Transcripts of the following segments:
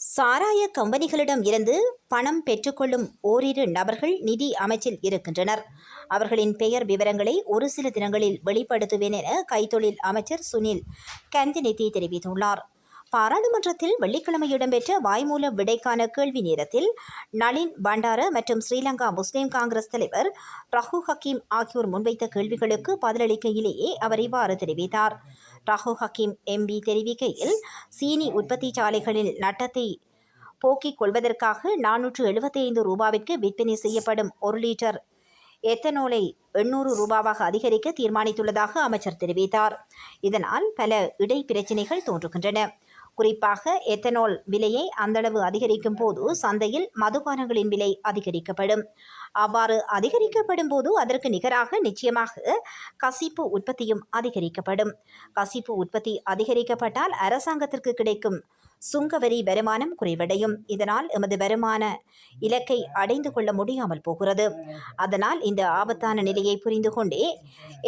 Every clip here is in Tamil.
சாராய கம்பெனிகளிடம் இருந்து பணம் பெற்றுக்கொள்ளும் ஓரிரு நபர்கள் நிதி அமைச்சில் இருக்கின்றனர். அவர்களின் பெயர் விவரங்களை ஒரு சில தினங்களில் வெளிப்படுத்துவேன் என கைத்தொழில் அமைச்சர் சுனில் கந்தினிதி தெரிவித்துள்ளார். பாராளுமன்றத்தில் வெள்ளிக்கிழமை இடம்பெற்ற வாய்மூல விடைக்கான கேள்வி நேரத்தில் நளின் பண்டார மற்றும் ஸ்ரீலங்கா முஸ்லிம் காங்கிரஸ் தலைவர் ரஹு ஹக்கீம் ஆகியோர் முன்வைத்த கேள்விகளுக்கு பதிலளிக்கையிலேயே அவர் இவ்வாறு தெரிவித்தார். ரஹு ஹக்கீம் எம்பி தெரிவிக்கையில் சீனி உற்பத்தி சாலைகளில் நட்டத்தை போக்கிக் கொள்வதற்காக நானூற்று எழுபத்தி ஐந்து ரூபாவிற்கு விற்பனை செய்யப்படும் ஒரு லிட்டர் எத்தனோலை எண்ணூறு ரூபாவாக அதிகரிக்க தீர்மானித்துள்ளதாக அமைச்சர் தெரிவித்தார். இதனால் பல இடை பிரச்சினைகள் தோன்றுகின்றன. குறிப்பாக எத்தனால் விலையை அந்தளவு அதிகரிக்கும் போது சந்தையில் மதுபானங்களின் விலை அதிகரிக்கப்படும். அவ்வாறு அதிகரிக்கப்படும் போது அதற்கு நிகராக நிச்சயமாக கசிப்பு உற்பத்தியும் அதிகரிக்கப்படும். கசிப்பு உற்பத்தி அதிகரிக்கப்பட்டால் அரசாங்கத்திற்கு கிடைக்கும் சுங்கவரி வருமானம் குறைவடையும். இதனால் எமது வருமான இலக்கை அடைந்து கொள்ள முடியாமல் போகிறது. அதனால் இந்த ஆபத்தான நிலையை புரிந்து கொண்டே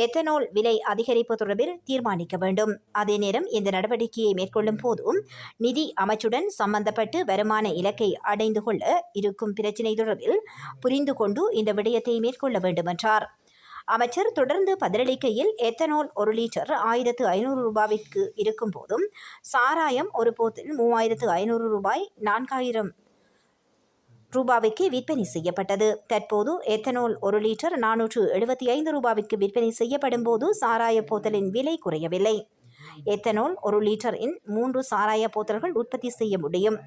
எத்தனால் விலை அதிகரிப்பு தொடர்பில் தீர்மானிக்க வேண்டும். அதே நேரம் இந்த நடவடிக்கையை மேற்கொள்ளும் போதும் நிதி அமைச்சுடன் சம்பந்தப்பட்டு வருமான இலக்கை அடைந்து கொள்ள இருக்கும் பிரச்சினை தொடர்பில் புரிந்து கொண்டு இந்த விடயத்தை மேற்கொள்ள வேண்டும் என்றார் அமைச்சர் தொடர்ந்து பதிலளிக்கையில் எத்தனால் ஒரு லிட்டர் ஆயிரத்து ஐநூறு ரூபாவிற்கு இருக்கும் போதும் சாராயம் ஒரு போத்தில் மூவாயிரத்து ஐநூறு ரூபாய் நான்காயிரம் ரூபாய்க்கு விற்பனை செய்யப்பட்டது. தற்போது எத்தனால் ஒரு லிட்டர் நானூற்று எழுபத்தி ஐந்து ரூபாய்க்கு விற்பனை செய்யப்படும் போது சாராய போத்தலின் விலை குறையவில்லை. எத்தனால் ஒரு லிட்டர் இன் மூன்று சாராய போத்தல்கள் உற்பத்தி செய்ய முடியும்.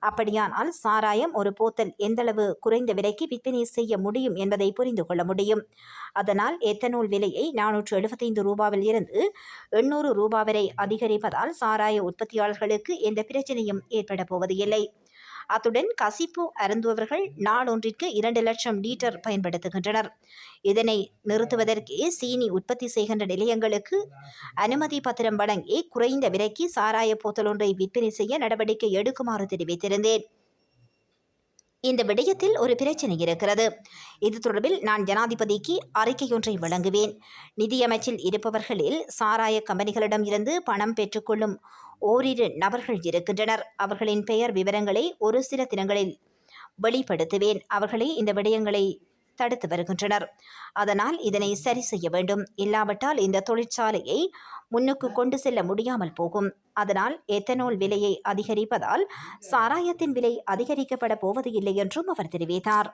அப்படியானால் சாராயம் ஒரு போத்தல் எந்தளவு குறைந்த விலைக்கு விற்பனை செய்ய முடியும் என்பதை புரிந்து கொள்ள முடியும். அதனால் எத்தனால் விலையை நானூற்று எழுபத்தைந்து ரூபாவில் இருந்து எண்ணூறு ரூபா வரை அதிகரிப்பதால் சாராய உற்பத்தியாளர்களுக்கு எந்த பிரச்சனையும் ஏற்பட போவது இல்லை அத்துடன் கசிப்பு அருந்துபவர்கள் நாளொன்றிற்கு இரண்டு லட்சம் லீட்டர் பயன்படுத்துகின்றனர். இதனை நிறுத்துவதற்கே சீனி உற்பத்தி செய்கின்ற நிலையங்களுக்கு அனுமதி பத்திரம் வழங்கி குறைந்த விலைக்கு சாராய போத்தல் ஒன்றை விற்பனை செய்ய நடவடிக்கை எடுக்குமாறு தெரிவித்திருந்தேன். இந்த விடயத்தில் ஒரு பிரச்சனை இருக்கிறது. இது தொடர்பில் நான் ஜனாதிபதிக்கு அறிக்கையொன்றை வழங்குவேன். நிதியமைச்சில் இருப்பவர்களில் சாராய கம்பெனிகளிடம் இருந்து பணம் பெற்றுக்கொள்ளும் ஓரிரு நபர்கள் இருக்கின்றனர். அவர்களின் பெயர் விவரங்களை ஒரு சில தினங்களில் வெளிப்படுத்துவேன். அவர்களே இந்த விடயங்களை தடுத்து வருகின்றனர். அதனால் இதனை சரி செய்ய வேண்டும். இல்லாவிட்டால் இந்த தொழிற்சாலையை முன்னுக்கு கொண்டு செல்ல முடியாமல் போகும். அதனால் எத்தனால் விலையை அதிகரிப்பதால் சாராயத்தின் விலை அதிகரிக்கப்பட போவது இல்லை என்றும் அவர் தெரிவித்தார்.